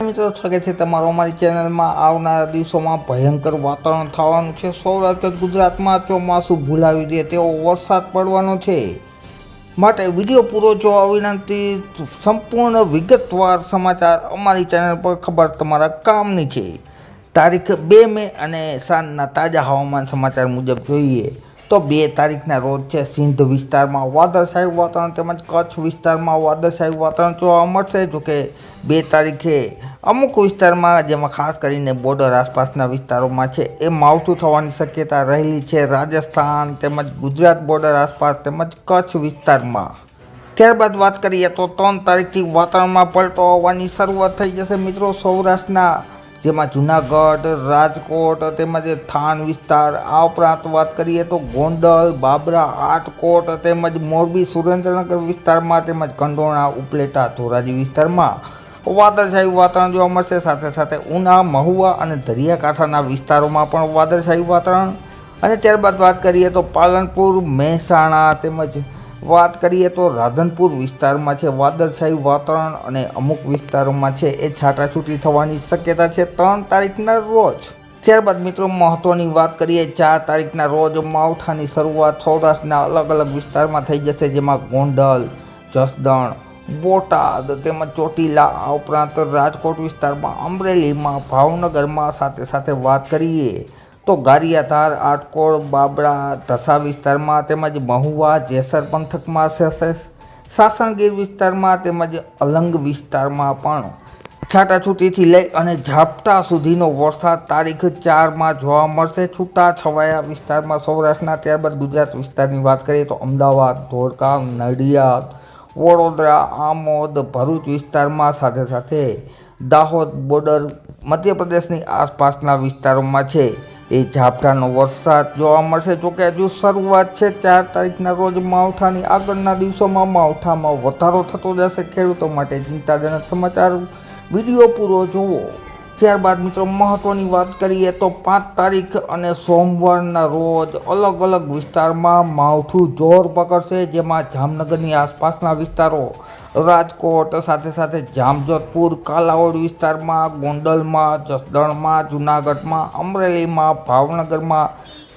મિત્રો શકે છે તમારો અમારી ચેનલમાં. આવનારા દિવસોમાં ભયંકર વાતાવરણ થવાનું છે. સૌરાષ્ટ્ર ગુજરાતમાં ચોમાસું ભૂલાવી દે તેવો વરસાદ પડવાનો છે. માટે વીડિયો પૂરો જોવા વિનંતી, સંપૂર્ણ વિગતવાર સમાચાર અમારી ચેનલ પર ખબર તમારા કામની છે. તારીખ બે મે અને સાંજના તાજા હવામાન સમાચાર મુજબ જોઈએ. તો બે તારીખના રોજ છે, સિંધ વિસ્તારમાં વાદળછાયું વાતાવરણ તેમજ કચ્છ વિસ્તારમાં વાદળછાયું વાતાવરણ જોવા મળશે. જોકે બે તારીખે અમુક વિસ્તારમાં, જેમાં ખાસ કરીને બોર્ડર આસપાસના વિસ્તારોમાં છે, એ માવઠું થવાની શક્યતા રહેલી છે. રાજસ્થાન તેમજ ગુજરાત બોર્ડર આસપાસ તેમજ કચ્છ વિસ્તારમાં. ત્યારબાદ વાત કરીએ તો ત્રણ તારીખથી વાતાવરણમાં પલટો આવવાની શરૂઆત થઈ જશે મિત્રો. સૌરાષ્ટ્રના જેમાં જુનાગઢ, રાજકોટ તેમજ થાન વિસ્તાર. આ ઉપરાંત વાત કરીએ તો ગોંડલ, બાબરા, આટકોટ તેમજ મોરબી, સુરેન્દ્રનગર વિસ્તારમાં તેમજ કંડોણા, ઉપલેટા, ધોરાજી વિસ્તારમાં. વાદળછાયું વાતાવરણ જોવા મળશે. સાથે સાથે ઉના, મહુવા અને દરિયાકાંઠાના વિસ્તારોમાં પણ વાદળછાયું વાતાવરણ. અને ત્યારબાદ વાત કરીએ તો પાલનપુર, મહેસાણા તેમજ વાત કરીએ તો રાધનપુર વિસ્તારમાં છે વાદળછાયું વાતાવરણ અને અમુક વિસ્તારોમાં છે એ છાટાછૂટી થવાની શક્યતા છે ત્રણ તારીખના રોજ. ત્યારબાદ મિત્રો મહત્ત્વની વાત કરીએ, ચાર તારીખના રોજ માવઠાની શરૂઆત સૌરાષ્ટ્રના અલગ અલગ વિસ્તારમાં થઈ જશે, જેમાં ગોંડલ, જસદણ, બોટાદ તેમજ ચોટીલા આ ઉપરાંત રાજકોટ વિસ્તારમાં અમરેલીમાં, ભાવનગરમાં સાથે સાથે વાત કરીએ. તો ગારિયાધાર, આટકોળ બાબરા ધસા વિસ્તારમાં તેમજ મહુવા, જેસર પંથકમાં સાસણગીર વિસ્તારમાં તેમજ અલંગ વિસ્તારમાં પણ છાટાછૂટીથી લઈ અને ઝાપટા સુધીનો વરસાદ તારીખ ચારમાં જોવા મળશે. છૂટા છવાયા વિસ્તારમાં સૌરાષ્ટ્રના ત્યારબાદ ગુજરાત વિસ્તારની વાત કરીએ તો અમદાવાદ ધોળકા નડિયાદ, વડોદરા, આમોદ, ભરૂચ વિસ્તારમાં સાથે સાથે દાહોદ બોર્ડર મધ્યપ્રદેશની આસપાસના વિસ્તારોમાં છે. એ ઝાપટાનો વરસાદ જોવા મળશે. જોકે હજુ શરૂઆત છે. ચાર તારીખના રોજ માવઠાની આગળના દિવસોમાં માવઠામાં વધારો થતો જશે. ખેડૂતો માટે ચિંતાજનક સમાચાર. વીડિયો પૂરો જુઓ. ત્યારબાદ મિત્રો મહત્ત્વની વાત કરીએ તો પાંચ તારીખ અને સોમવારના રોજ અલગ અલગ વિસ્તારમાં માવઠું જોર પકડશે, જેમાં જામનગરની આસપાસના વિસ્તારો, રાજકોટ સાથે સાથે જામજોધપુર, કાલાવડ વિસ્તારમાં, ગોંડલમાં, જસદણમાં, જૂનાગઢમાં, અમરેલીમાં, ભાવનગરમાં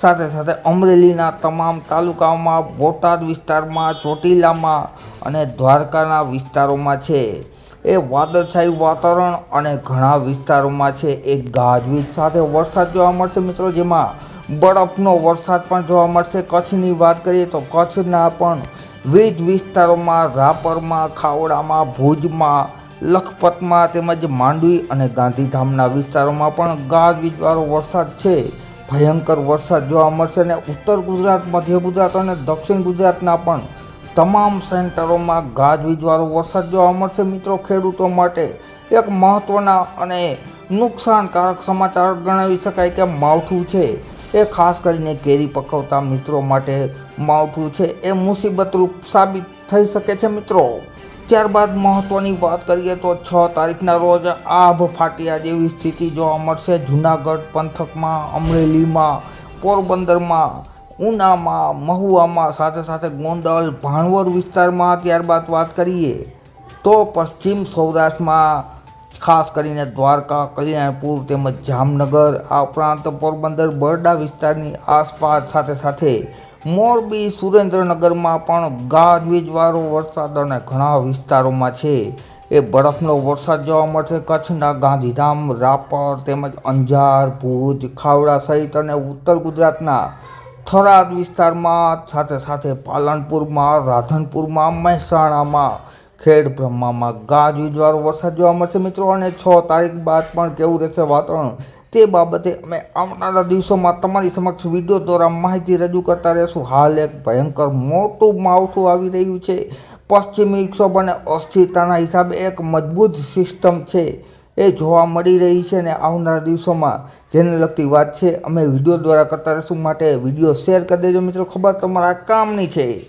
સાથે સાથે અમરેલીના તમામ તાલુકાઓમાં બોટાદ વિસ્તારમાં, ચોટીલામાં અને દ્વારકાના વિસ્તારોમાં છે. એ વાદળછાયું વાતાવરણ અને ઘણા વિસ્તારોમાં છે એ ગાજવીજ સાથે વરસાદ જોવા મળશે મિત્રો, જેમાં બરફનો વરસાદ પણ જોવા મળશે. કચ્છની વાત કરીએ તો કચ્છના પણ વિવિધ વિસ્તારોમાં રાપરમાં, ખાવડામાં, ભુજમાં, લખપતમાં તેમજ માંડવી અને ગાંધીધામના વિસ્તારોમાં પણ ગાજવીજવાળો વરસાદ છે. ભયંકર વરસાદ જોવા મળશે અને ઉત્તર ગુજરાત, મધ્ય ગુજરાત અને દક્ષિણ ગુજરાતના પણ તમામ સેન્ટરોમાં ગાજવીજવાળો વરસાદ જોવા મળશે મિત્રો ખેડૂતો માટે. એક મહત્ત્વના અને નુકસાનકારક સમાચાર ગણાવી શકાય કે માવઠું છે. એ ખાસ કરીને કેરી પકવતા મિત્રો માટે માવઠું છે. એ મુસીબતરૂપ સાબિત થઈ શકે છે મિત્રો. ત્યારબાદ મહત્ત્વની વાત કરીએ તો છ તારીખના રોજ આભ ફાટિયા જેવી સ્થિતિ જોવા મળશે. જૂનાગઢ પંથકમાં, અમરેલીમાં, પોરબંદરમાં ઉનામાં, મહુવામાં સાથે સાથે ગોંડલ ભાણવર વિસ્તારમાં ત્યારબાદ વાત કરીએ તો પશ્ચિમ સૌરાષ્ટ્રમાં, ખાસ કરીને દ્વારકા, કલ્યાણપુર તેમજ જામનગર, આ ઉપરાંત પોરબંદર, બરડા વિસ્તારની આસપાસ સાથે સાથે મોરબી, સુરેન્દ્રનગરમાં પણ ગાજવીજવાળો વરસાદ અને ઘણા વિસ્તારોમાં છે. એ બરફનો વરસાદ જોવા મળશે કચ્છના ગાંધીધામ, રાપર તેમજ અંજાર, ભુજ, ખાવડા સહિત અને ઉત્તર ગુજરાતના થરાદ વિસ્તારમાં સાથે સાથે પાલનપુરમાં, રાધનપુરમાં, મહેસાણામાં ખેડ બ્રહ્મામાં ગાજવીજવાળો વરસાદ જોવા મળશે મિત્રો. અને છ તારીખ બાદ પણ કેવું રહેશે વાતાવરણ તે બાબતે અમે આવનારા દિવસોમાં તમારી સમક્ષ વીડિયો દ્વારા માહિતી રજૂ કરતા રહેશું. હાલ એક ભયંકર મોટું માવઠું આવી રહ્યું છે. પશ્ચિમી વિક્ષોભ અને અસ્થિરતાના હિસાબે એક મજબૂત સિસ્ટમ છે. એ જોવા મળી રહી છે ને આવનારા દિવસોમાં જેને લગતી વાત છે, અમે વીડિયો દ્વારા કરતા રહીશું. માટે વીડિયો શેર કરી દેજો મિત્રો. ખબર તમારા કામની છે.